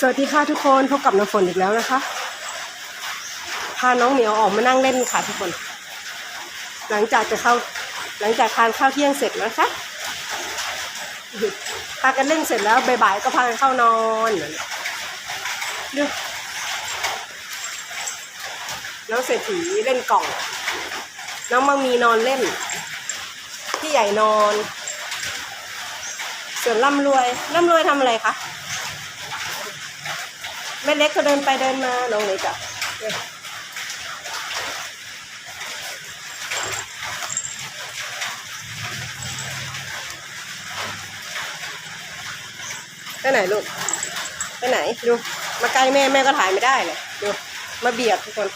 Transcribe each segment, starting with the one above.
สวัสดีค่ะทุกคนพบกับน้ำฝนอีกแล้วนะคะ พาน้องเหมียวออกมานั่งเล่นค่ะทุกคน หลังจากจะเข้าหลังจากทานข้าวเที่ยงเสร็จนะคะพากันเล่นเสร็จแล้วบ่ายๆก็พากันเข้านอนดูน้องเศรษฐีเล่นกล่อง น้องมังมีนอนเล่น พี่ใหญ่นอน ส่วนร่ำรวยร่ำรวยทำอะไรคะ แม่เล็กเขาเดินไปเดินมาน้องเลยจ้ะไปไหนลูก ไปไหน ดู มาใกล้แม่แม่ก็ถ่ายไม่ได้เลยดู มาเบียดทุกคน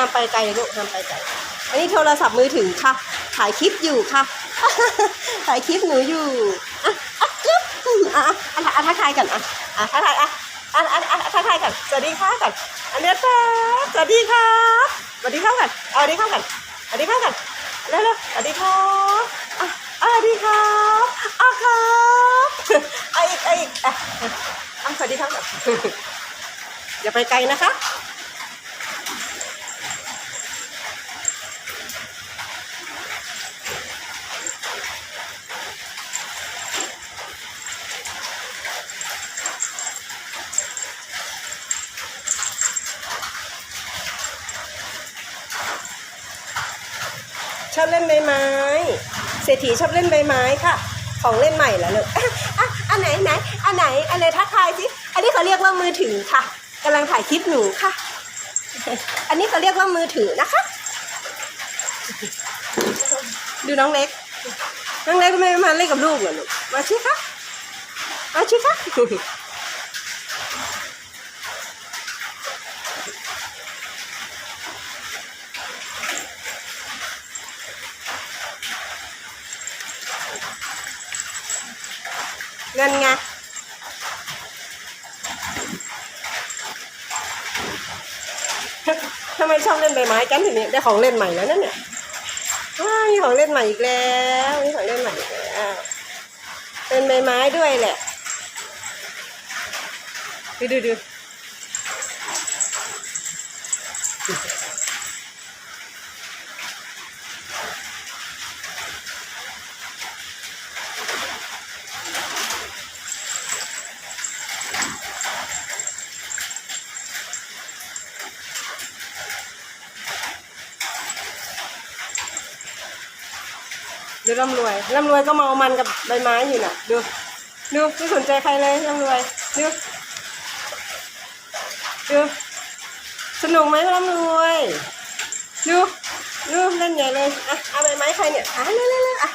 ห้ามไปไกลลูกห้ามไปไกลอันนี้โทรศัพท์มือถือค่ะ ถ่ายคลิปอยู่ค่ะ ถ่ายคลิปหนูอยู่ อะอะจึ๊บอืมอะอะอะอะทักทายกันอะอะทักทายอะอะอะอะทักทายกันสวัสดีค่ะกันอันเนี้ยจ้าสวัสดีค่ะสวัสดีครับกันเอาสวัสดีครับกันสวัสดีครับกันเร็วๆสวัสดีครับอะอะสวัสดีครับอะครับไออีกไออีกอะสวัสดีครับกันอย่าไปไกลนะคะ อบเล่นใบไม้ เศรษฐีชอบเล่นใบไม้ค่ะ ของเล่นใหม่เหรอลูกอะอันไหนไหนอันไหนอันไหนทักทายสิอันนี้เขาเรียกว่ามือถือค่ะกำลังถ่ายคลิปหนูค่ะ อันนี้เขาเรียกว่ามือถือนะคะ ดูน้องเล็ก น้องเล็กไม่มาเล่นกับลูกเหรอลูกมาชิคะมาชิคะันไงทำไมชอบเล่นใบไม้กันทีนี้ได้ของเล่นใหม่แล้วนั่นเนี่ยว้ามีของเล่นใหม่อีกแล้วมีของเล่นใหม่อีกแล้วเป็นใบไม้ด้วยแหละดูดูดู ดูร่ำรวยร่ำรวยก็เมามันกับใบไม้อยู่น่ะ ดู ดูไม่สนใจใครเลยร่ำรวย ดู ดู สนุกไหมร่ำรวย ดู ดูเล่นใหญ่เลย อะ เอาใบไม้ใครเนี่ยอะเร็วเร็วอะ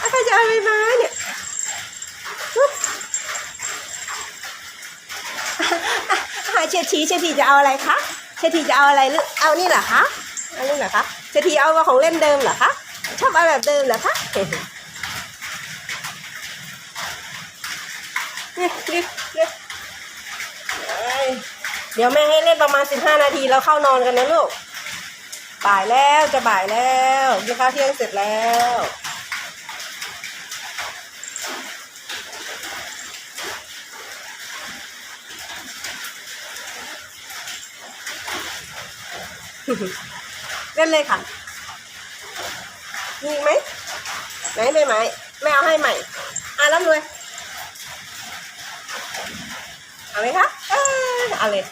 อะใครจะเอาใบไม้เนี่ยอุ๊ยอะอะเชษฐีเชษฐีจะเอาอะไรคะเชษฐีจะเอาอะไรหรือเอานี่เหรอคะ เอานี่เหรอคะเชษฐีเอาของเล่นเดิมเหรอคะ ชอบเอาแบบเดิมเหรอคะเนี่ยเนี่ยเลี้ยเดี๋ยวแม่ให้เล่นประมาณสิบห้านาทีแล้วเข้านอนกันนะลูก บ่ายแล้วจะบ่ายแล้วกินข้าวเที่ยงเสร็จแล้วเล่นเลยค่ะ มีไหมไหนใบไม้แม่เอาให้ใหม่ อะรับเลยเอาไหมคะเอาเลย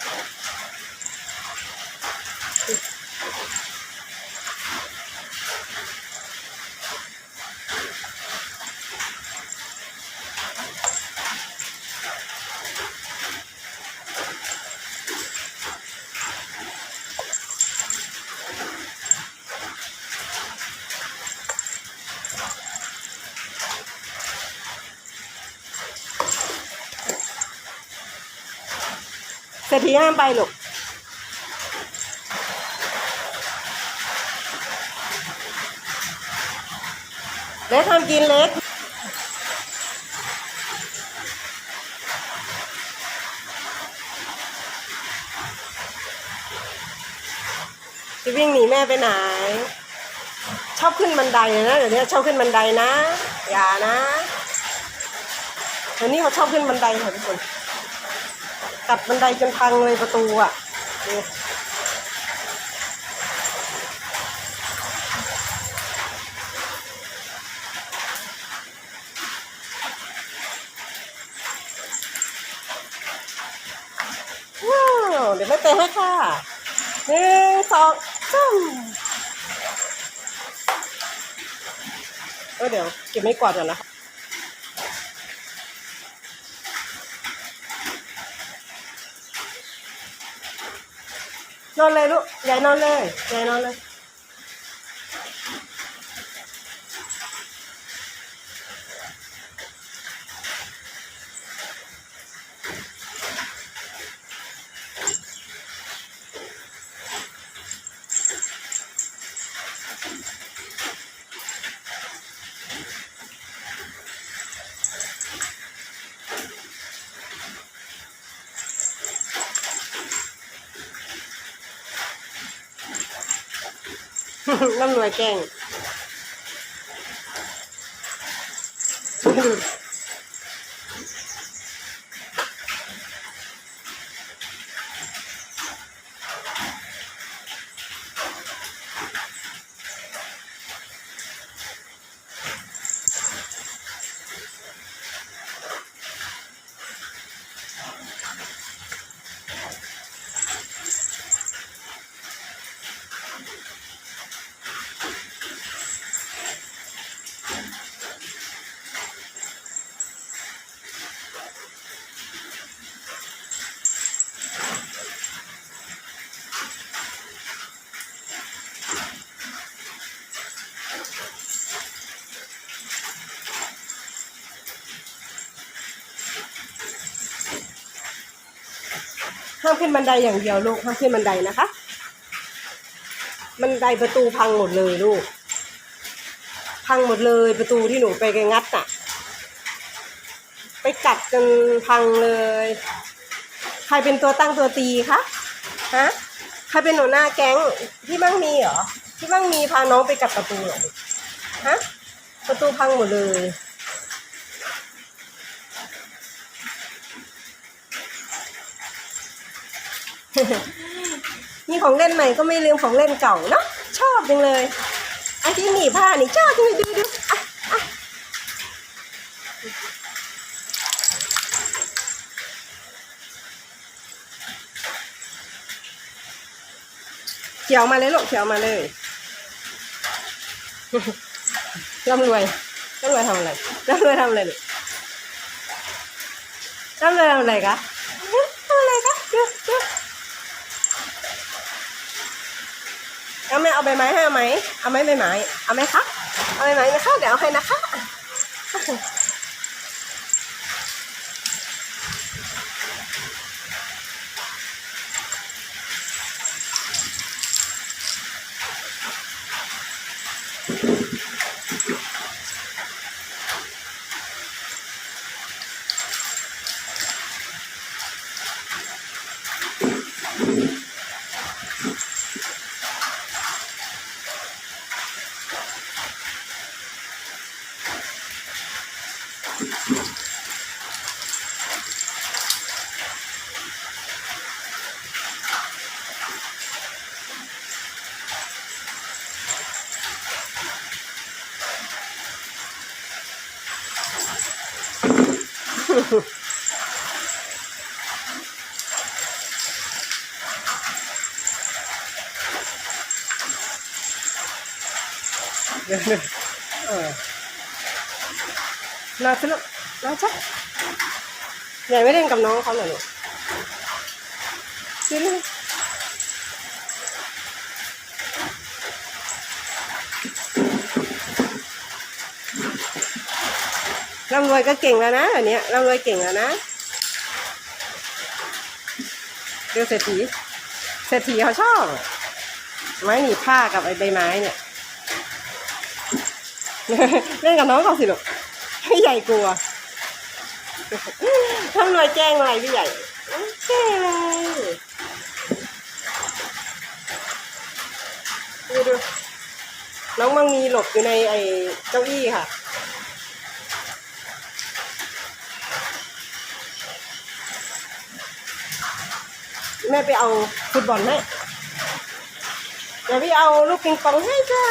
รษฐีห้ามไปลูกเล็กทำกินเล็กจะวิ่งหนีแม่ไปไหน ชอบขึ้นบันไดนะเดี๋ยวนี้ชอบขึ้นบันไดนะ อย่านะเดี๋ยวนี้เขาชอบขึ้นบันไดค่ะทุกคน ตัดบันไดจนพังเลยประตูอะว้าวเดี๋ยวไม่เตะให้ค่ะหนึ่งสองสามเออเดี๋ยวเก็บไม่กวาดก่อนนะคะ นอนเลยลูกยายนอนเลยยายนอนเลย น้ำรวยแกง ขึ้นบันไดอย่างเดียวลูกห้ามขึ้นบันไดนะคะ บันไดประตูพังหมดเลยลูก พังหมดเลยประตูที่หนูไปงัดน่ะ ไปกัดจนพังเลย ใครเป็นตัวตั้งตัวตีคะฮะใครเป็นหนูหน้าแก๊งพี่มั่งมีเหรอพี่มั่งมีพาน้องไปกัดประตูเหรอฮะประตูพังหมดเลย มีของเล่นใหม่ก็ไม่ลืมของเล่นเก่าเนาะชอบจังเลยอันที่หนีบผ้านี่ชอบจังเลยดูดูอะอะเขียวมาเลยลูกเขียวมาเลยร่ำรวยร่ำรวยทำอะไรร่ำรวยทำอะไรลูกร่ำรวยทำอะไรคะทำอะไรคะเดี๋ยวเดี๋ยวเอาไหมเอาใบไม้ให้ไหม เอาไหมใบไม้ เอาไหมคะ เอาใบไม้ไหมคะ เดี๋ยวเอาให้นะคะ นาสนุกนาชักใหญ่ไม่เล่นกับน้องเขาเหรอลูกดูดิร่ำรวยก็เก่งแล้วนะอันเนี้ยร่ำรวยเก่งแล้วนะเดี๋ยวเศรษฐีเศรษฐีเขาชอบไม้หนีผ้ากับไอ้ใบไม้เนี่ย เล่นกับน้องเขาสิลูกพี่ใหญ่กลัวทำรวยแจ้งอะไรพี่ใหญ่แจ้งอะไรดูดูน้องมังมีหลบอยู่ในไอ้เก้าอี้ค่ะแม่ไปเอาฟุตบอลให้เดี๋ยวพี่เอาลูกปิงปองให้จ้า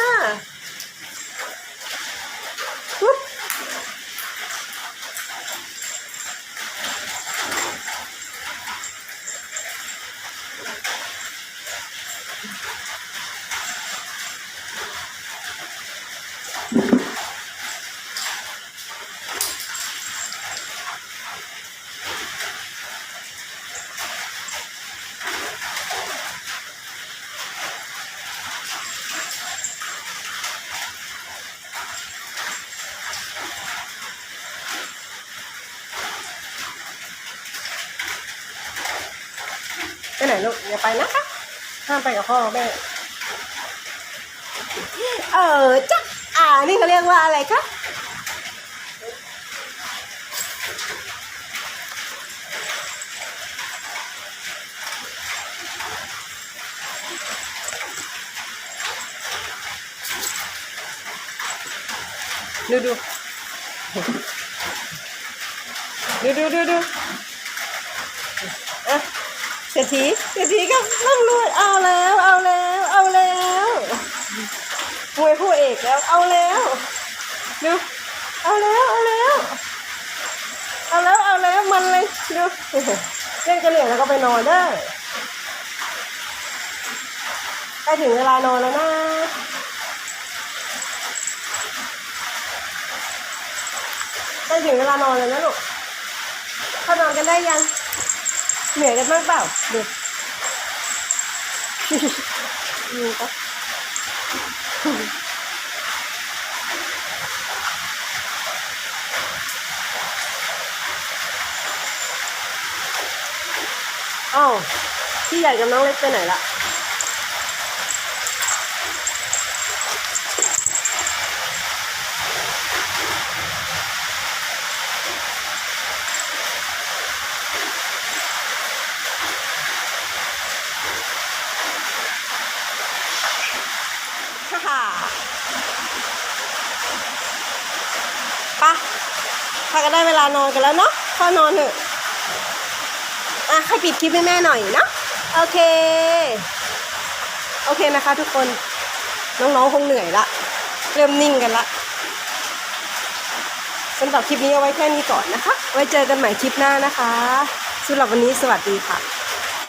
ไหนลูกอย่าไปนะคะห้ามไปกับพ่อแม่เออจ้ะอ่านี่เขาเรียกว่าอะไรคะดูดูดูดูดูดูอะ ศรษฐีเศรษฐีก็ร่ำรวยเอาแล้ว เอาแล้ว เอาแล้วมวยคู่เอกแล้ว เอาแล้วดูเอาแล้วเอาแล้วเอาแล้วเอาแล้วมันเลยดูเล่นกันเหนื่อยแล้วก็ไปนอนได้ใกล้ถึงเวลานอนแล้วนะใกล้ถึงเวลานอนแล้วนะลูกเข้านอนกันได้ยัง เหนื่อยกันมากเปล่าดูดูก็อ้าวพี่ใหญ่กับน้องเล็กไปไหนละ ฮ่าฮ่าปะถ้าก็ได้เวลานอนกันแล้วเนาะเข้านอนเถอะอะให้ปิดคลิปให้แม่หน่อยนะโอเค โอเคนะคะทุกคน น้องๆคงเหนื่อยละ เริ่มนิ่งกันละสำหรับคลิปนี้เอาไว้แค่นี้ก่อนนะคะ ไว้เจอกันใหม่คลิปหน้านะคะสำหรับวันนี้สวัสดีค่ะ